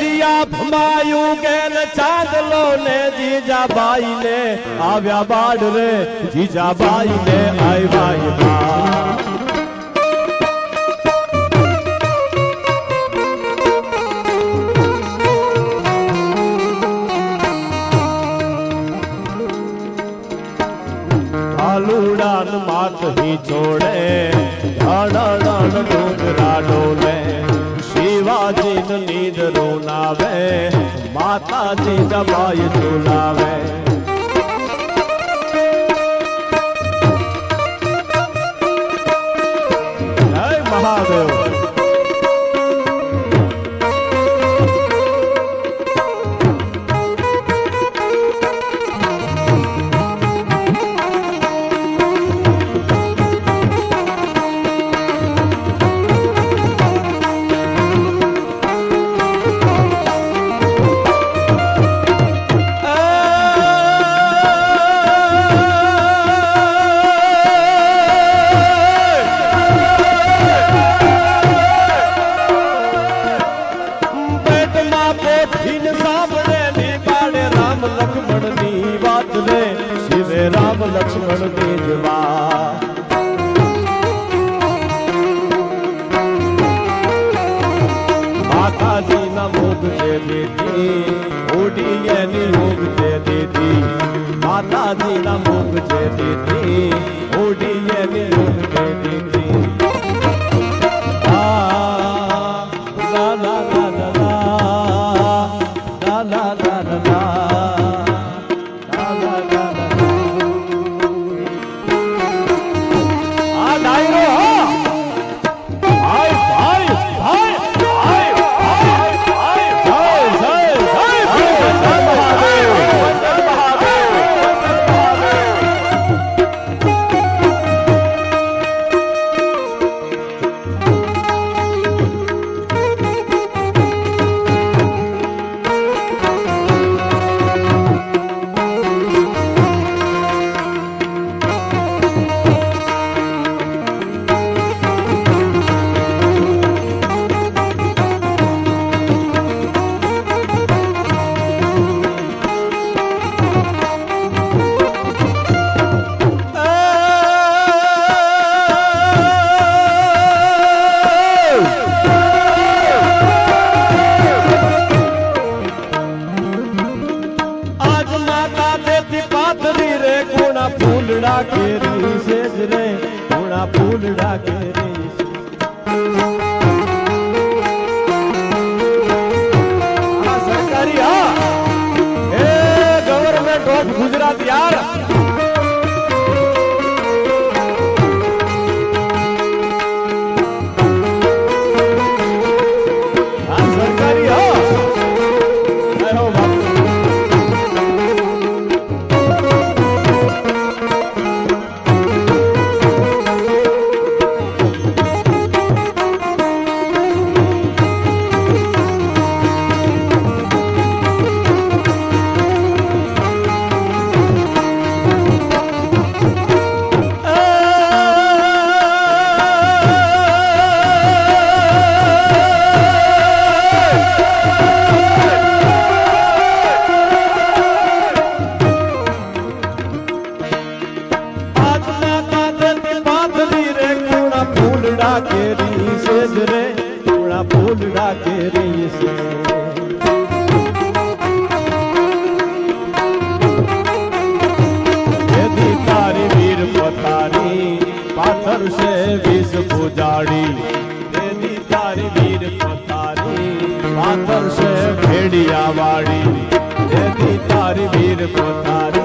જીયા ભમાયું કેલ ચાંદલો ને જીજાબાઈ ને આવ્યા બાડ રે જીજાબાઈ ને આવ્યા ઢાલુડાન માથ હી જોડે રૂનાવે માતાજી જમાય ઝુલાવે. પોતાની પાથર છે વીસ પૂજાડી. તેની તારી વીર પોતાની પાથર છે ભેડિયા વાળી તેની તારી વીર પોતાની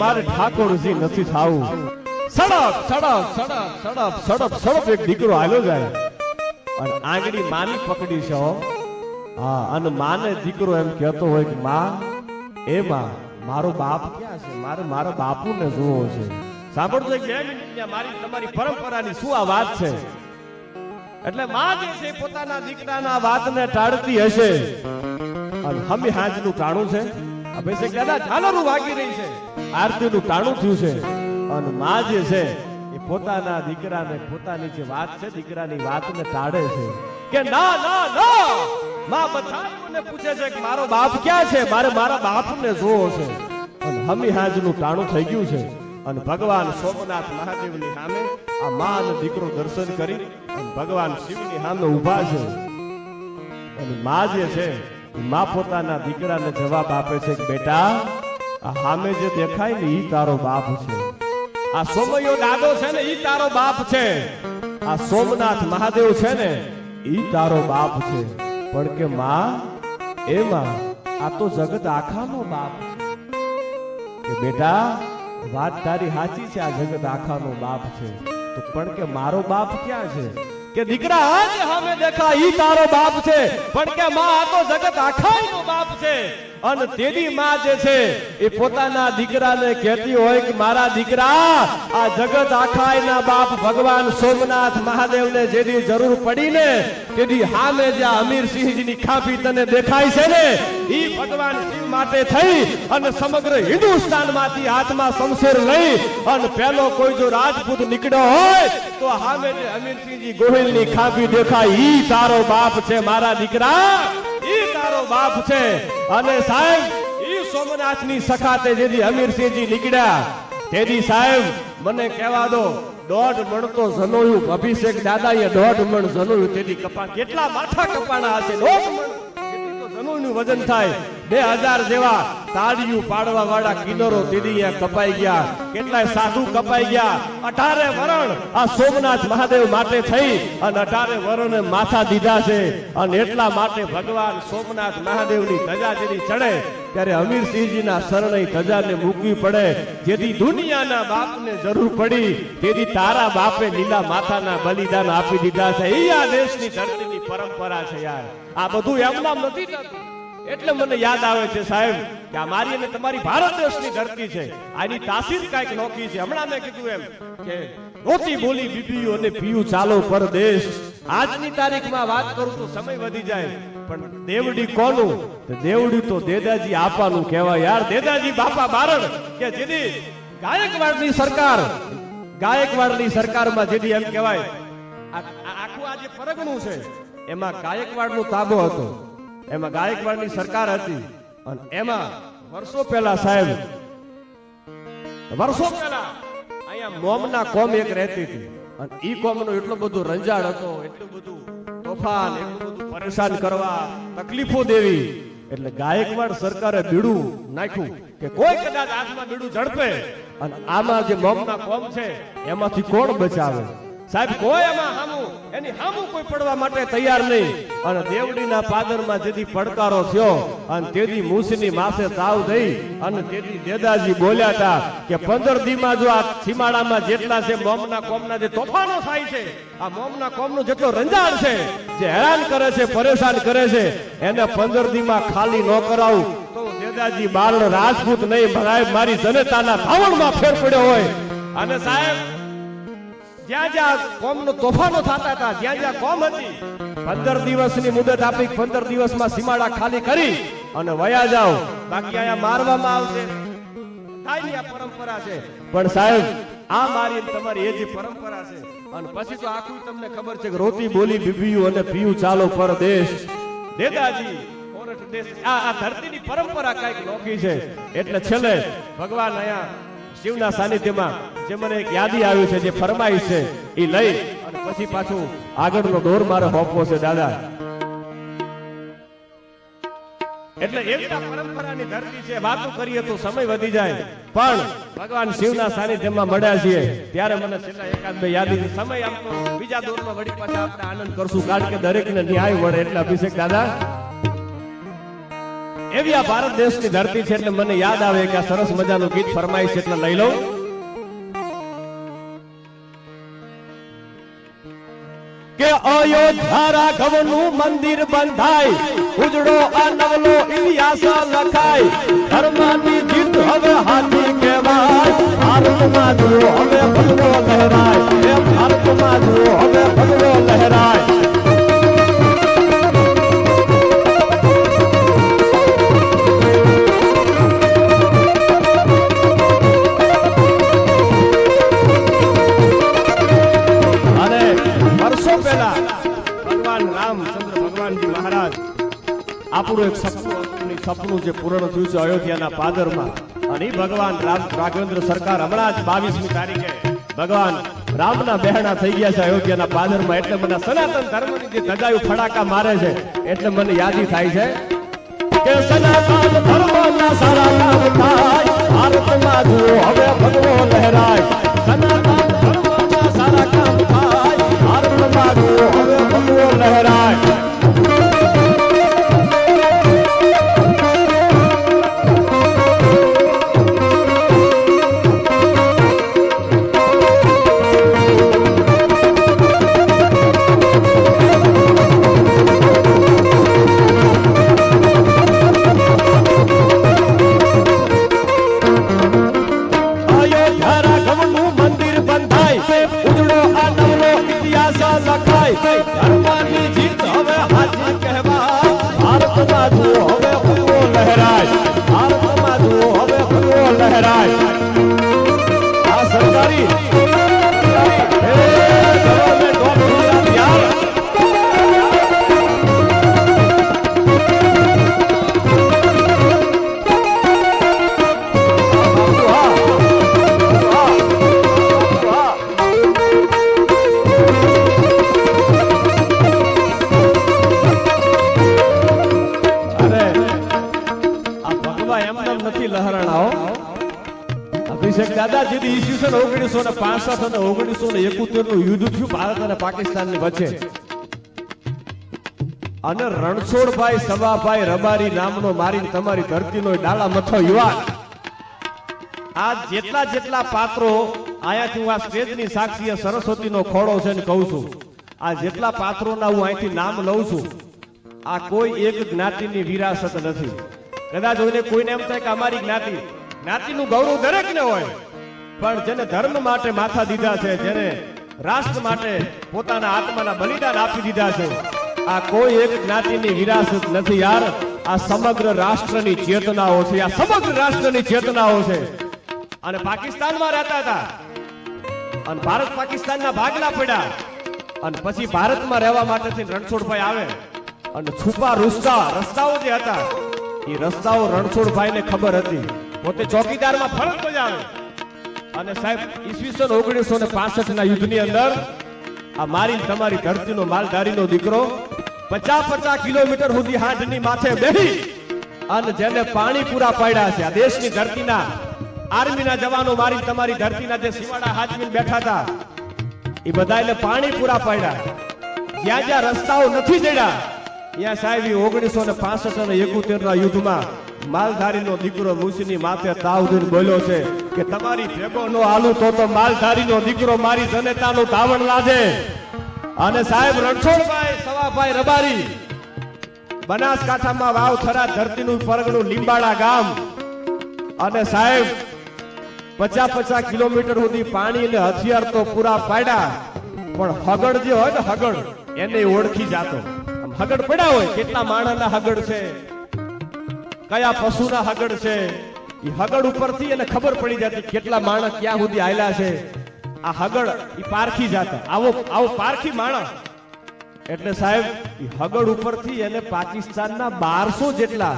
મારે ઠાકોરજી નથી થાવું સડપ સડપ સડપ સડપ સડપ સડપ એક દીકરો હાલો જાય। અને આંગળી માની પકડી છો હા, અને માને દીકરો એમ કહેતો હોય કે, માં, એ માં મારો બાપ ક્યાં છે? મારે મારા બાપુને જોવો છે. સાંભળજો બે મારી, તમારી પરંપરાની શું આ વાત છે? એટલે માં જે છે પોતાના દીકરાના વાતને ટાળતી હશે. અને હમી હાજનું ટાણું છે. અભિષેક દાદા, ઝાલરું વાગી રહી છે. આરતીનું ટાણું થયું છે. અને માં જે છે એ પોતાના દીકરાને, પોતાની જે વાત છે, દીકરાની વાતને ટાળે છે. કે ના ના ના! માં બધાને પૂછે છે કે મારો બાપ ક્યાં છે? મારે મારા બાપને જોવો છે. અને હમી હાજનું ટાણું થઈ ગયું છે. અને ભગવાન સોમનાથ મહાદેવની સામે આ માન દીકરો દર્શન કરી અને ભગવાન શિવની સામે ઊભા છે. અને માં જે છે માં પોતાના દીકરાને જવાબ આપે છે કે બેટા, આ સામે જે દેખાય ને, ઈ તારો બાપ છે. આ સોમયો દાદો છે ને, ઈ તારો બાપ છે. આ સોમનાથ મહાદેવ છે ને, ઈ તારો બાપ છે. પણ કે માં એમાં આ તો જગત આખાનો બાપ. કે બેટા, વાત તારી સાચી છે, આ જગત આખાનો બાપ છે. તો પણ કે મારો બાપ ક્યાં છે? કે દીકરા, આજ હવે દેખા ઈ તારો બાપ છે. પણ કે માં, આ તો જગત આખાનો બાપ છે. અને તેની માં જે છે, એ પોતાના દીકરાને કહેતી હોય કે મારા દીકરા, આ જગત આખાયના બાપ ભગવાન સોમનાથ મહાદેવને જેની જરૂર પડી ને તેની હામે જે અમીર સિંહજીની ખાંપી તને દેખાય છે ને, ઈ ભગવાન શિવ માટે થઈ અને સમગ્ર હિન્દુસ્તાનમાંથી હાથમાં શમશેર લઈ અને પેલો કોઈ જો રાજપૂત નીકળ્યો હોય, તો હામે જે અમીરસિંહજી ગોહિલની ખાંપી દેખાય, ઈ તારો બાપ છે મારા દીકરા. ઈ તારો બાપ છે. અને સાહેબ, ઈ સોમનાથની સખાતે જેથી અમીરસિંહજી નીકળ્યા. તેથી સાહેબ, મને કહેવા દો, દોઢ મણ તો જનોયું, અભિષેક એ દોઢ મણ જનોયું. તેથી કપા કેટલા માથા કપાણા હશે? દોઢ મણ? તો જનોયું વજન થાય. બે હજાર જેવા તાળીયું પાડવા વાળા કિન્નરો દીદીએ કપાઈ ગયા. કેટલાય સાધુ કપાઈ ગયા. અઢારે વરણ આ સોમનાથ મહાદેવ માટે થઈ અને અઢારે વરણે માથા દીધા છે. અને એટલા માટે ભગવાન સોમનાથ મહાદેવની ધજા ચડે, ત્યારે અમીરસિંહજીના શરણે ધજાને મૂકવી પડે. જેથી દુનિયાના બાપને જરૂર પડી. તેથી તારા બાપે લીલા માથાના બલિદાન આપી દીધા છે. એ આ દેશની ધરતીની પરંપરા છે યાર. આ બધું એમનામ નથી થતું. એટલે મને યાદ આવે છે, સાહેબ, કે આ મારી અને તમારી ભારત દેશની ધરતી છે. આની તાસીર કાંઈક નોખી છે. હમણાં મેં કીધું એમ કે રોતી બોલી બીબીયું અને પીયું ચાલો પરદેશ. આજની તારીખમાં વાત કરું તો સમય વધી જાય, પણ દેવડી કોનું? તો દેવડી તો દેદાજી આપાનું કહેવાય. યાર, દેદાજી બાપા બારણ, કે જેની ગાયકવાડની સરકાર, ગાયકવાડની સરકારમાં જેદી એમ કહેવાય આખું આ જે પરગણું છે, એમાં ગાયકવાડનો તાબો હતો. એમાં ગાયકવાડની સરકાર હતી અને એમાં વર્ષો પહેલા સાહેબ, વર્ષો પહેલા અહીંયા મોમના કોમ એક રહેતી હતી અને ઈ કોમનો એટલો બધો રંજાડ હતો, એટલું બધું તોફાન, એટલું પરેશાન કરવા તકલીફો દેવી. એટલે ગાયકવાડ સરકારે બીડું નાખ્યું કે કોઈ કદાચ હાથમાં બીડું ઝડપે. અને આમાં જે મોમના કોમ છે, એમાંથી કોણ બચાવે? સાહેબ કોઈ એમાં હામું એની હામું કોઈ પડવા માટે તૈયાર નહીં. અને દેવડીના પાદરમાં જેથી પડકારો થયો અને તેથી મૂસની માસે તાવ થઈ અને તેથી દેદાજી બોલ્યા હતા કે પંદર દીમાં જો આ સીમાડામાં જેટલા છે મોમના કોમના જે તોફાનો થાય છે આ મોમના કોમનું જેટલો રંજાડ છે જે હેરાન કરે છે પરેશાન કરે છે એને પંદર દીમાં ખાલી ન કરાવું. તો દેદાજી બારણ રાજપૂત નહીં ભરાય મારી જનતાના ધાવણમાં ફેર પડ્યો હોય. અને સાહેબ જ્યાં જ્યાં કોમનો તોફાનો થતા હતા, જ્યાં જ્યાં કોમ હતી, પંદર દિવસની મુદત આપી, પંદર દિવસમાં સીમાડા ખાલી કરી અને વયા જાઓ. બાકી અહીંયા મારવામાં આવશે. એટલે છેલ્લે ભગવાન અહીંયા શિવના સાનિધ્યમાં જે મને એક યાદી આવ્યું છે, જે ફરમાઈશ છે એ લઈ અને પછી પાછું આગળનો દોર મારે હોપવો છે, દાદા. એટલે એકતા પરંપરાની ધરતી છે, વાતો કરીએ તો સમય વધી જાય. પણ ભગવાન શિવના સાનિધ્યમાં મળ્યા છીએ, ત્યારે મને છેલ્લા એકાદ બે યાદી સમય આમ તો બીજા દોરમાં વળી પાછા આપણે આનંદ કરશું, કારણ કે દરેકને ન્યાય મળે એટલે અભિષેક, દાદા. એવી આ ભારત દેશની ધરતી છે એટલે મને યાદ આવે કે આ સરસ મજાનું ગીત ફરમાઈશ એટલે લઈ લઉં. કે અયોધ્યા રાઘવનું મંદિર બંધાય ઉજડો આ નવલો ઇતિહાસ લખાય. ધર્મની જીત હવે હાથી કહેવાય. ભારતમાં જો હવે ભગવો લહેરાય. ભારતમાં જો હવે ભગવો લહેરાય. આપણું એક સપનું સપનું જે પૂર્ણ થયું છે અયોધ્યાના પાદરમાં. અને ભગવાન રામ રાઘવેન્દ્ર સરકાર હમણાં જ બાવીસમી તારીખે ભગવાન રામના બહેણા થઈ ગયા છે અયોધ્યાના પાદરમાં. એટલે મને સનાતન ધર્મની જે ધજાયું ફડાકા મારે છે, એટલે મને યાદી થાય છે કે સનાતન ધર્મના સારા કામ થાય. ભારતમાં જો હવે ભગવો લહેરાય. સનાતન ધર્મના સારા કામ થાય. ભારતમાં જો હવે ભગવો લહેરાય. ઓગણીસો નું યુદ્ધ થયું, ભારત અને પાકિસ્તાનની વચ્ચે. અને રણછોડભાઈ સભાભાઈ રબારી નામનો મારી તમારી ધરતીનો ડાલા મથો યુવાન. આ જેટલા જેટલા પાત્રો આયાથી હું આ સ્ટેજની સાક્ષીએ સરસ્વતીનો ખોડો છે ને કહું છું. આ જેટલા પાત્રોના હું અહીંથી નામ લઉં છું, આ કોઈ એક જ્ઞાતિની વિરાસત નથી. કદાચ કોઈને કોઈને એમ થાય કે અમારી જ્ઞાતિ, જ્ઞાતિનું ગૌરવ દરેકને હોય, પણ જેને ધર્મ માટે માથા દીધા છે, જેને રાષ્ટ્ર માટે પોતાના આત્માના બલિદાન આપી દીધા છે. આ કોઈ એક જ્ઞાતિની વિરાસત નથી યાર. આ સમગ્ર રાષ્ટ્રની ચેતનાઓ છે. આ સમગ્ર રાષ્ટ્રની ચેતનાઓ છે. અને પાકિસ્તાનમાં રહેતા હતા. અને ભારત પાકિસ્તાનના ભાગલા પડ્યા. અને પછી ભારતમાં રહેવા માટેથી રણછોડભાઈ આવે. અને છુપા રસ્તા રસ્તાઓ જે હતા, એ રસ્તાઓ રણછોડભાઈને ખબર હતી. પોતે ચોકીદારમાં ફરજ બજાવે. અને સાહેબ, ઈસવીસન ઓગણીસો ને પાસઠ ના યુદ્ધની અંદર આ મારી ને તમારી ધરતીનો માલધારીનો દીકરો પચાસ પચાસ કિલોમીટર સુધી હાંડની માથે બેહી અને જેને પાણી પૂરા પાડ્યા છે, આ દેશની ધરતીના, આર્મીના જવાનો મારી ને તમારી ધરતીના જે સીમાડા હાથમીને બેઠા હતા, એ બધાને પાણી પૂરા પાડ્યા. જ્યાં જ્યાં રસ્તાઓ નથી જડ્યા, ત્યાં સાહેબ ઓગણીસો ને પાસઠ અને એકોતેર ના યુદ્ધમાં માલધારીનો દીકરો મુસીની માથે તાવ દૂર બોલ્યો છે કે તમારી ભેગો નો આલુ તો તો માલધારીનો દીકરો મારી જનતાનું ધાવણ લાજે. અને સાહેબ રણછોડભાઈ, સવાભાઈ રબારી, બનાસકાંઠામાં વાવ થરા ધરતીનું પરગણું લીંબાડા ગામ. અને સાહેબ પચાસ પચાસ કિલોમીટર સુધી પાણી અને હથિયાર તો પૂરા પાડ્યા. પણ હગડ જે હોય ને હગડ, એને ઓળખી જાતો. હગડ પડ્યા હોય, કેટલા માણસના હગડ છે? કયા પશુના હગડ છે? એ હગડ ઉપરથી એને ખબર પડી જતી કેટલા માણસ ક્યાં સુધી આયલા છે. આ હગડ એ પારખી જાતા. આવો આવો પારખી માણસ. એટલે સાહેબ એ હગડ ઉપરથી એને પાકિસ્તાનના બારસો જેટલા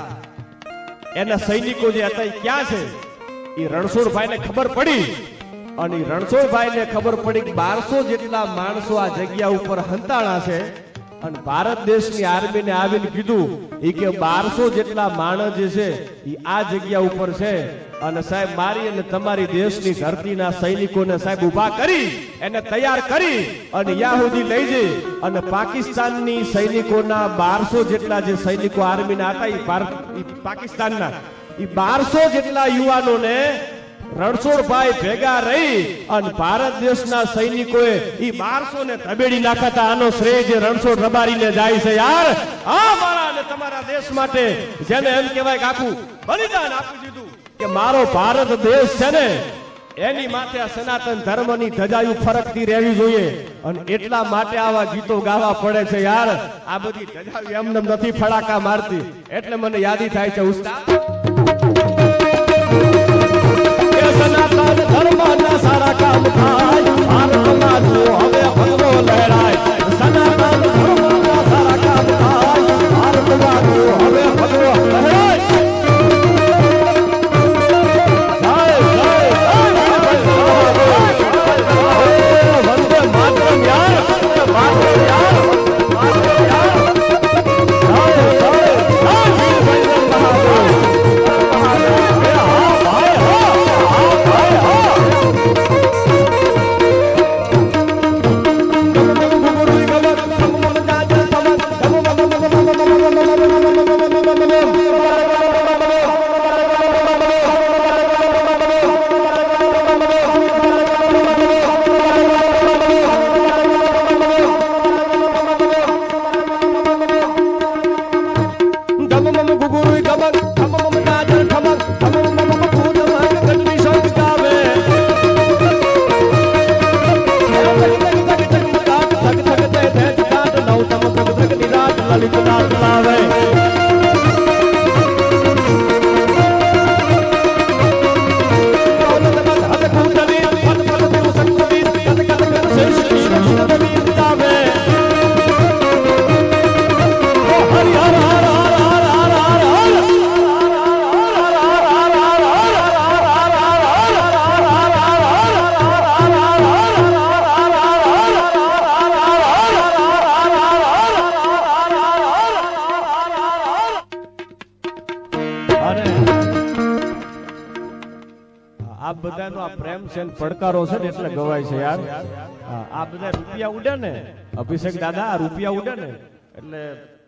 એના સૈનિકો જે હતા એ ક્યાં છે? એ રણછોડભાઈને ખબર પડી. અને રણછોડભાઈને ખબર પડી કે બારસો જેટલા માણસો આ જગ્યા ઉપર હંતાણા છે. અને ભારત દેશની આર્મીને આવીને કીધું એ કે બારસો જેટલા માણસ જે છે એ આ જગ્યા ઉપર છે. અને સાહેબ, મારી અને તમારી દેશની ધરતીના સૈનિકોને સાહેબ ઊભા કરી, એને તૈયાર કરી અને યાહુદી લઈ જઈ. અને પાકિસ્તાનની સૈનિકોના બારસો જેટલા જે સૈનિકો આર્મીના હતા એ ભારત પાકિસ્તાનના એ બારસો જેટલા યુવાનોને રણછોડભાઈ ભેગા રહી અને ભારત દેશના સૈનિકોએ ઈ બારસો ને તબેડી નાખતા આનો શ્રેય જે રણછોડ રબારીને જાય છે યાર, આ મારા અને તમારા દેશ માટે જેને એમ કહેવાય કે આખું બલિદાન આપી દીધું કે મારો ભારત દેશ છે ને, એની માથે આ સનાતન ધર્મની ધજાયું ફરકતી રહેવી જોઈએ અને એટલા માટે આવા ગીતો ગાવા પડે છે યાર, આ બધી ધજાયું એમને નથી ફડાકા મારતી, એટલે મને યાદી થાય છે ઉસ્તાદ કે સનાતન ધર્મના સારા કામ થાય. ભારતમાં જો હવે ભગવો આ બધાનો આ પ્રેમ છે પડકારો છે ને એટલે ગવાય છે યાર. હા, આ બધા રૂપિયા ઉડે ને. અભિષેક દાદા આ રૂપિયા ઉડે ને. એટલે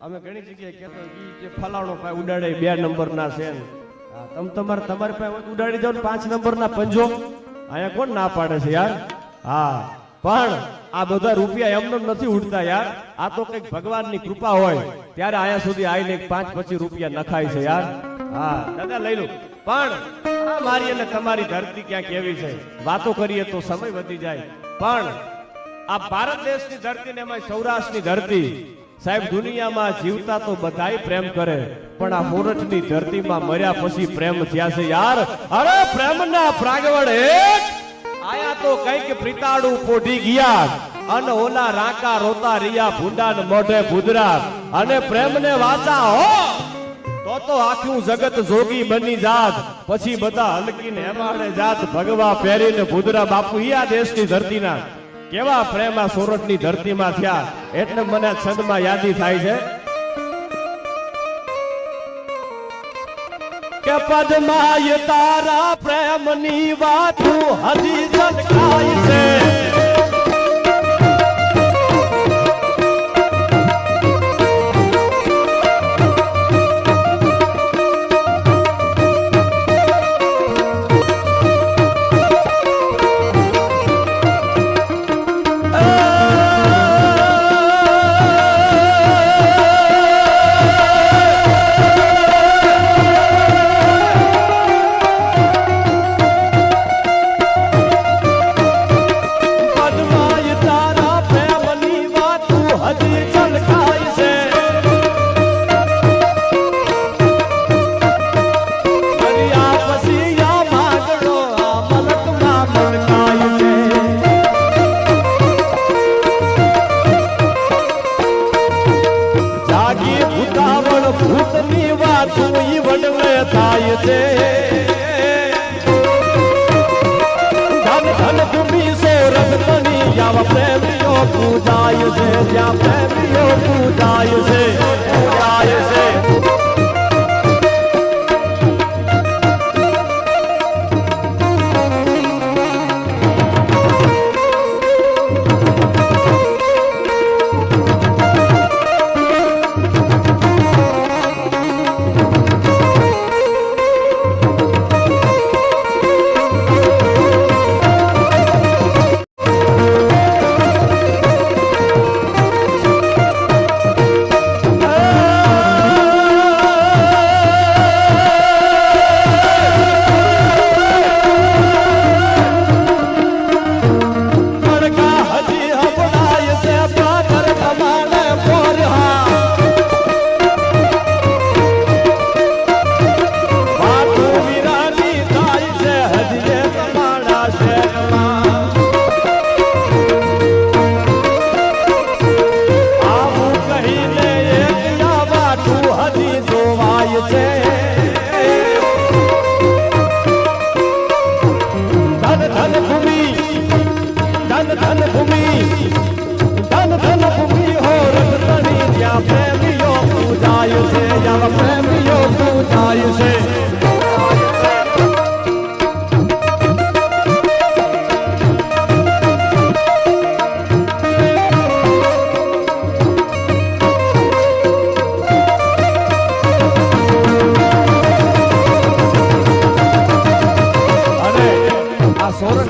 અમે ઘણી જગ્યાએ કહેતો જે ફલાણો પાસે ઉડાડે બે નંબર ના છે. તમે તમારે તમારી પાસે ઉડાડી જાવ ને પાંચ નંબર ના પંજો. અહીંયા કોણ ના પાડે છે યાર? હા પણ આ બધા રૂપિયા એમને નથી ઉડતા યાર. આ તો કંઈક ભગવાનની કૃપા હોય. ત્યારે આયા સુધી આવીને પાંચ પછી રૂપિયા નખાય છે યાર. હા દાદા લઈ લો. પણ મારી અને તમારી ધરતી ક્યાંક એવી છે. વાતો કરીએ તો સમય વધી જાય. પણ આ ભારત દેશની ધરતી ને સૌરાષ્ટ્રની ધરતી, સાહેબ, દુનિયામાં જીવતા તો બધાય પ્રેમ કરે, પણ આ મોરઠની ધરતીમાં મર્યા પછી પ્રેમ થયા છે યાર. અરે, પ્રેમના પ્રાગવડ એક! આયા તો કંઈક પ્રિતાડું પોઢી ગયા. અને ઓલા રાકા રોતા રિયા ભૂંડા મોઢે ભૂદરા. અને પ્રેમને વાચા હો! તો તો આખું જગત જોગી બની જાત. પછી બધા હલકીને હેમાડે જાત. ભગવા પહેરીને ભૂદરા બાપુ ઈ આ દેશની ધરતીના. કેવા પ્રેમ સોરઠની ધરતીમાં થયા. એટલે મને છંદમાં યાદી થાય છે. કે પદમાય તારા પ્રેમની વાતું હજી છલકાય છે.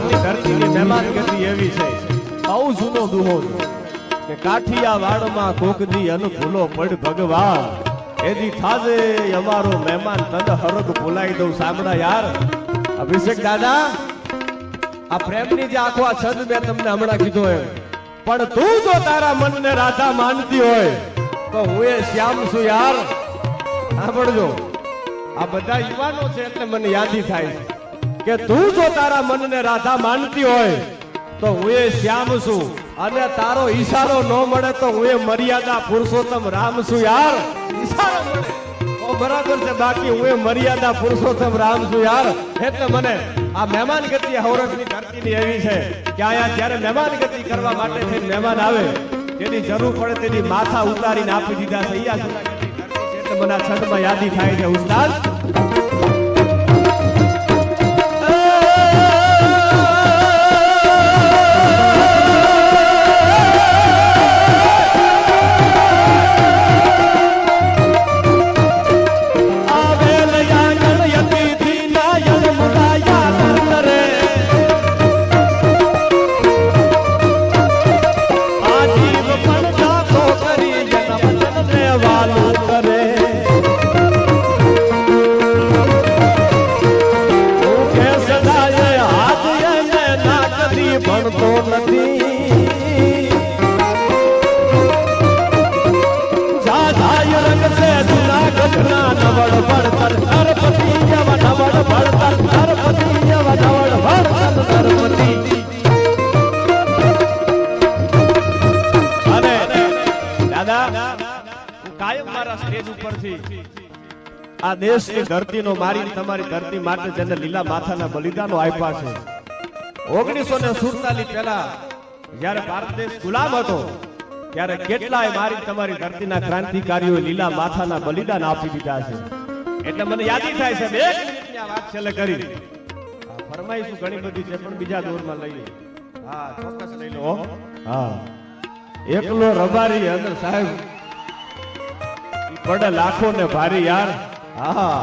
આ ધરતીની મહેમાન ગતિ એવી છે. બહુ જૂનો દુહો કે કાઠિયા વાડમાં કોકદી અનુકૂલો પડ ભગવાન. એદી થાજે અમારો મહેમાન તન હરગ બોલાવી દઉં સાંભળા યાર. અભિષેક દાદા, આ પ્રેમની જે આખો આ છંદ મેં તમને હમણાં કીધો એમ. પણ તું જો તારા મનને રાધા માનતી હોય, તો હું એ શ્યામ છું યાર. સાંભળજો. આ બધા યુવાનો છે એટલે મને યાદી થાય છે. કે તું જો તારા મનને રાધા માનતી હોય, તો હું એ શ્યામ છું. અને તારો ઈશારો ન મળે તો હું એ મર્યાદા પુરુષોત્તમ રામ છું યાર. ઈશારો મળે. બરાબર છે, બાકી હું એ મર્યાદા પુરુષોત્તમ રામ છું યાર. એટલે મને આ મહેમાન ગતિ હવરતની ધરતીની એવી છે કે અહીંયા જ્યારે મહેમાન ગતિ કરવા માટે થઈને મહેમાન આવે તેની જરૂર પડે તેની માથા ઉતારીને આપી દીધા છે. અહીંયા એટલે મને છંદમાં યાદી થાય છે, ઉસ્તાદ. આ મારી તમારી ધરતી માટે જેને લીલા માથાના બલિદાનો આપ્યા છે. ઓગણીસો ને ક્રાંતિકારીઓ લીલા માથાના બલિદાન આપી દીધા છે. એટલે મને યાદી થાય છે બે મિનિટની આ વાત છેલ્લે કરી. ફરમાઈશું ઘણી બધી છે પણ બીજા દોરમાં લઈએ હા ચોક્કસ લઈ લો. હા. એકલો રબારી અંદર સાહેબ. પડે લાખો ને ભારી યાર. હા.